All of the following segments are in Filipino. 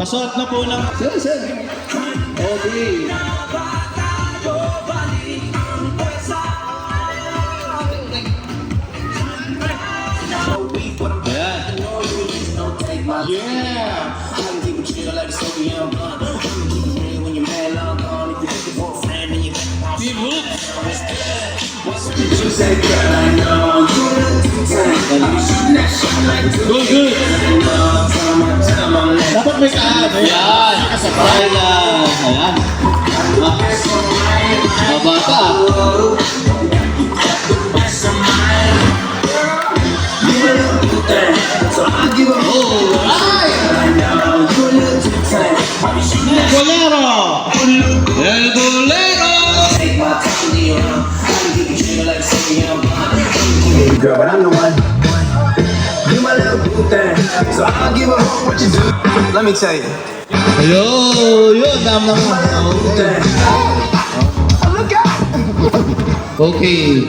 Pasuot na po ng... Sir, sir. Okay. Ayan. Yeah. Team Hook! Good, good! Dapat may ka. Ayan. Kasabay na. Ayan. Oh, ay! Bolero! El Bolero! Girl, but boo thing. So I'll give a hope what you do. Let me tell you. Ayun, yun. Dam na mo. Thing. Look out! Okay.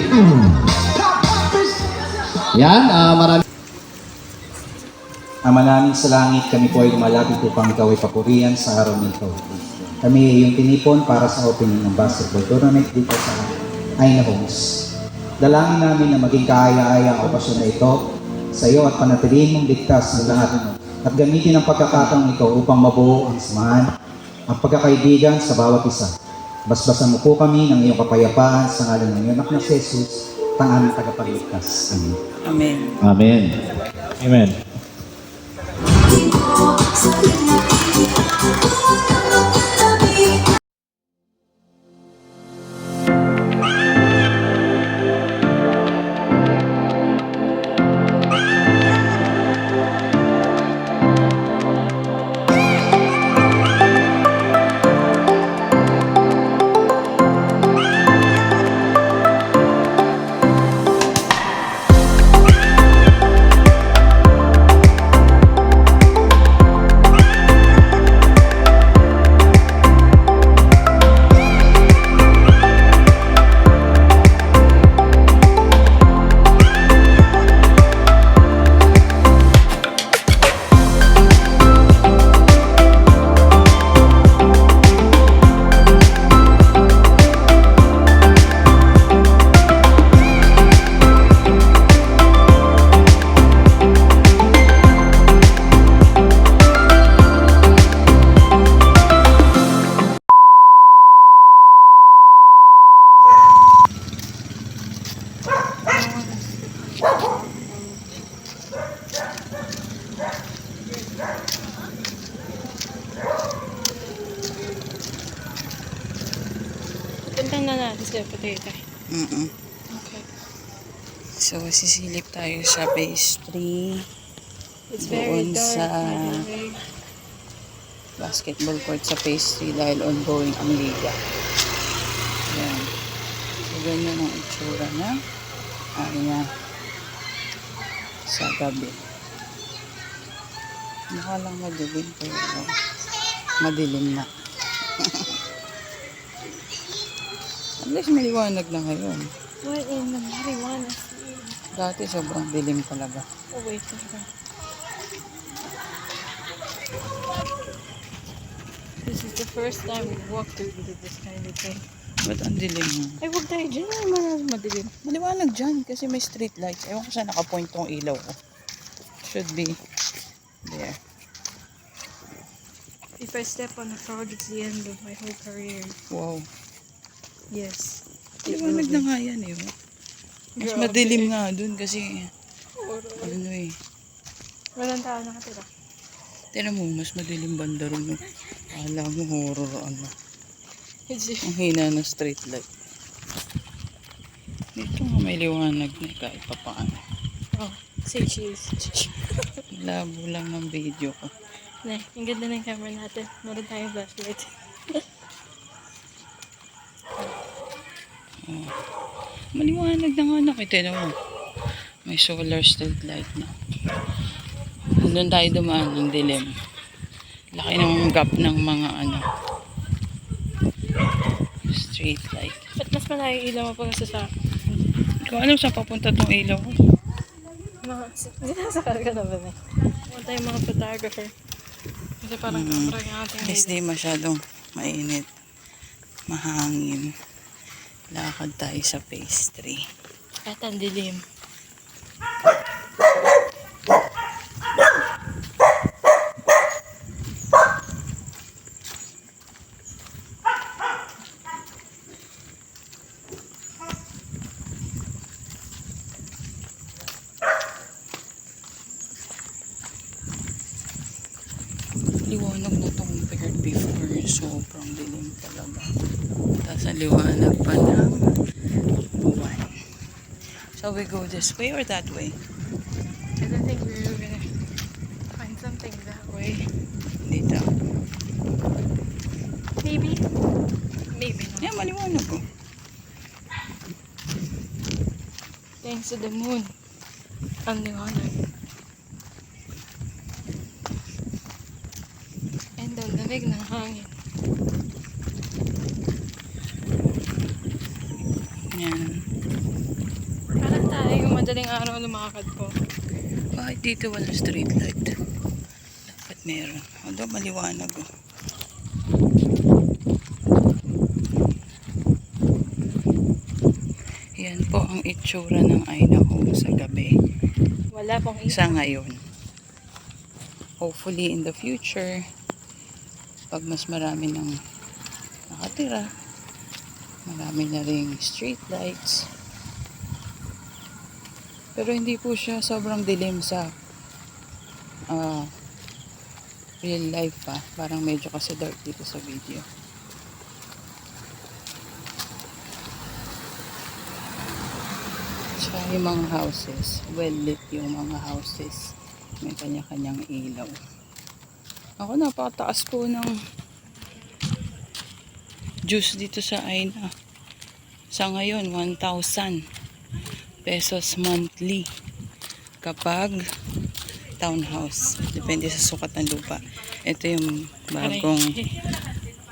Yan, ah, marami. Ama namin sa langit, kami po ay lumalapit upang ikaw ay papurihan sa araw nito. Kami ay iyong tinipon para sa opening ng basketball tournament dito sa Aina Homes. Dalangin namin na maging kaaya-aya ang okasyon na ito sa iyo at panatilihin mong ligtas ng lahat at gamitin ang pagkakataong ito upang mabuo ang samahan, ang pagkakaibigan sa bawat isa. Basbasan mo po kami ng iyong kapayapaan sa ngalan ng iyong anak na si Jesus, ang aming tagapagligtas. Amen. Amen. Amen. Amen. Punta sa potato. Mm-mm. Okay. So, sisilip tayo sa 3. It's very Doon dark. sa-. Basketball court sa 3 dahil ongoing ang liga. Yan. So, ganyan ang itsura na. Area sa gabi. Mukha lang madilim pero madilim na. Least may liwanag na ngayon. In the marijuana? Dati sobrang dilim talaga. Oh, wait. Talaga. This is the first time we walked through this kind of thing. Ba't ang dilim mo? Ay, huwag tayo dyan. Ay, maras madilim. Maliwanag dyan kasi may street lights. Ewan ko saan nakapoint tong ilaw ko. Should be there. If I step on a frog, it's the end of my whole career. Wow. Yes. Maliwanag na nga yan eh. Mas Grabe. madilim nga dun kasi ano eh. Walang tao nakatira. Tinan mo, mas madilim banda rin. Alam mo, horror ano. Ang hina ng street light. Dito nga may liwanag na kahit pa paano. Oh, say cheese. Labo lang ng video ko. Ne, ang ganda ng camera natin. Meron tayong flashlight. Maliwanag na nga nakita mo. May solar street light na. Nandun tayo dumaan ng dilim. Laki ng gap ng mga ano. Street light. Ba't mas malayo yung ilaw mo pag sa Kung alam saan papunta tong ilaw ko. mga... Sinasakal ka na ba na? Mga tayong mga photographer. Hindi parang Mm. yung ating di masyadong mainit. Mahangin. Lakad tayo sa 3. At ang dilim. liwanag na to compared before. Sobrang dilim talaga. Tapos ang liwanag pa ng buwan. So we go this way or that way? I don't think we were gonna find something that way. Dito. Maybe. Maybe not. Yeah, maliwanag oh. Thanks to the moon. Ang liwanag. And ang lamig ng hangin. Yan. Parang tayo madaling araw lumakad po. Bakit dito walang street light? Dapat meron. Although maliwanag oh. Yan po ang itsura ng Idaho sa gabi. Wala pong isa. Sa ngayon. Hopefully in the future, pag mas marami ng nakatira, marami na ring street lights. Pero hindi po siya sobrang dilim sa ah, real life pa. Parang medyo kasi dark dito sa video. Tsaka yung mga houses, well lit yung mga houses. May kanya-kanyang ilaw. Ako napakataas po ng juice dito sa Aina. Sa ngayon, 1,000 pesos monthly kapag townhouse. Depende sa sukat ng lupa. Ito yung bagong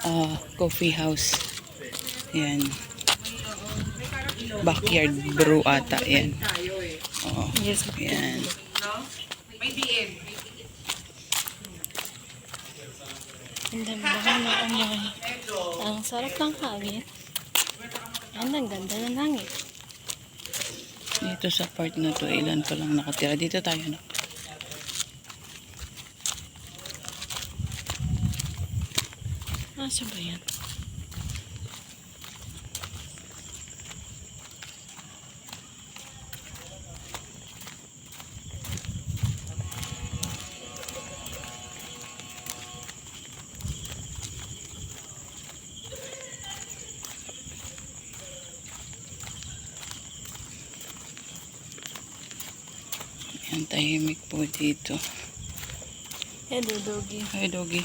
ah, coffee house. Yan. Backyard brew ata. Yan. Oo. Yes. Yan. Ang ganda ng ano. Ang sarap ng hangin. And ang ganda ng hangin. Dito sa part na to, ilan pa lang nakatira. Dito tayo na. Asa ba yan? Yan, tahimik po dito. Hello, doggy. Ay, doggy.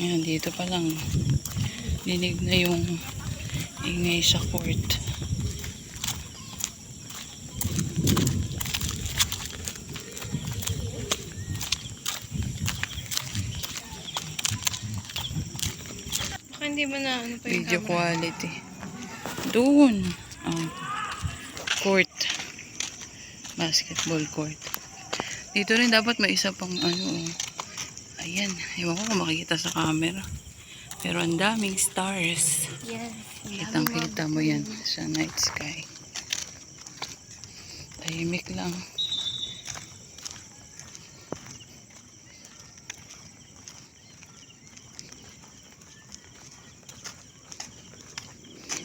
Ayan, dito pa lang. Dinig na yung ingay sa court. Baka hindi mo na ano pa yung Video camera. quality. Doon. Ang court. Basketball court. Dito rin dapat may isa pang ano. oh. Ayan. Ewan ko kung makikita sa camera. Pero ang daming stars. Yes. Kitang kita mo yan sa night sky. Tahimik lang.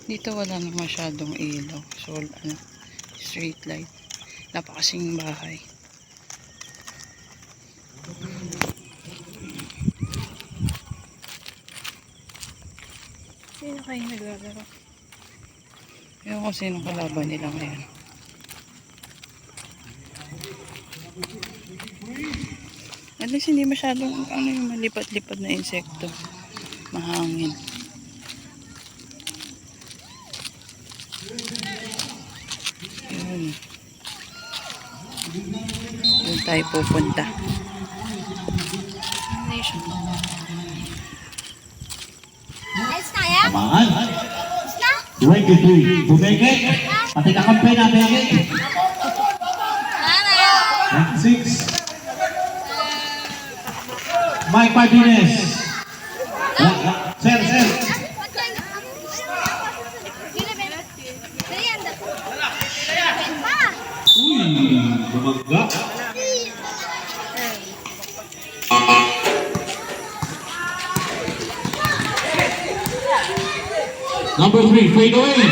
Dito wala na masyadong ilaw. So, ano, street light. Napakasing bahay. Sino kayo naglalaro? Ewan ko sinong kalaban nila ngayon. At least hindi masyadong ano yung malipat-lipat na insekto. Mahangin. Yun. Doon tayo pupunta. 23. Bumeke. Pati kakampi na beke. 26. Mike Martinez. Fade away.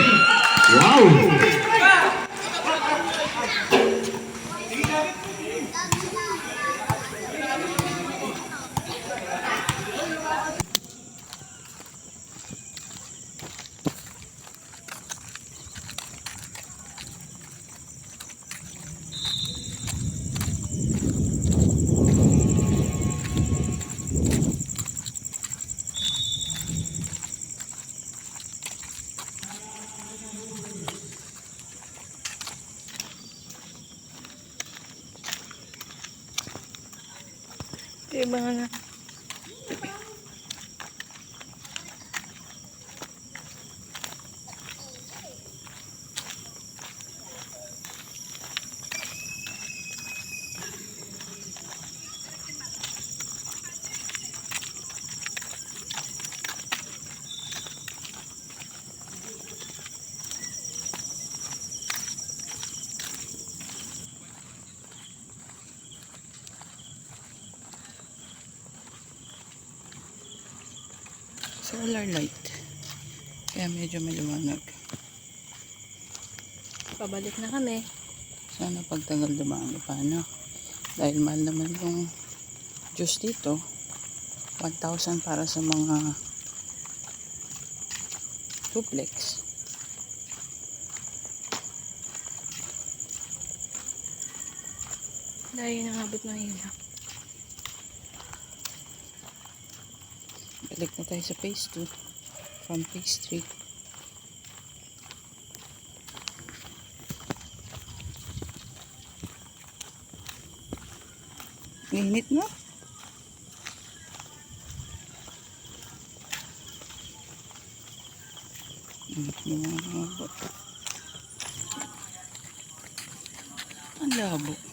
Solar light. Kaya medyo maliwanag. Pabalik na kami. Sana pagtagal dumaan pa na. Dahil mahal naman yung juice dito. 1,000 para sa mga duplex. Dahil nangabot ng ilaw. Balik na tayo sa phase 2 from phase 3. Init na. Bot. Ang labo.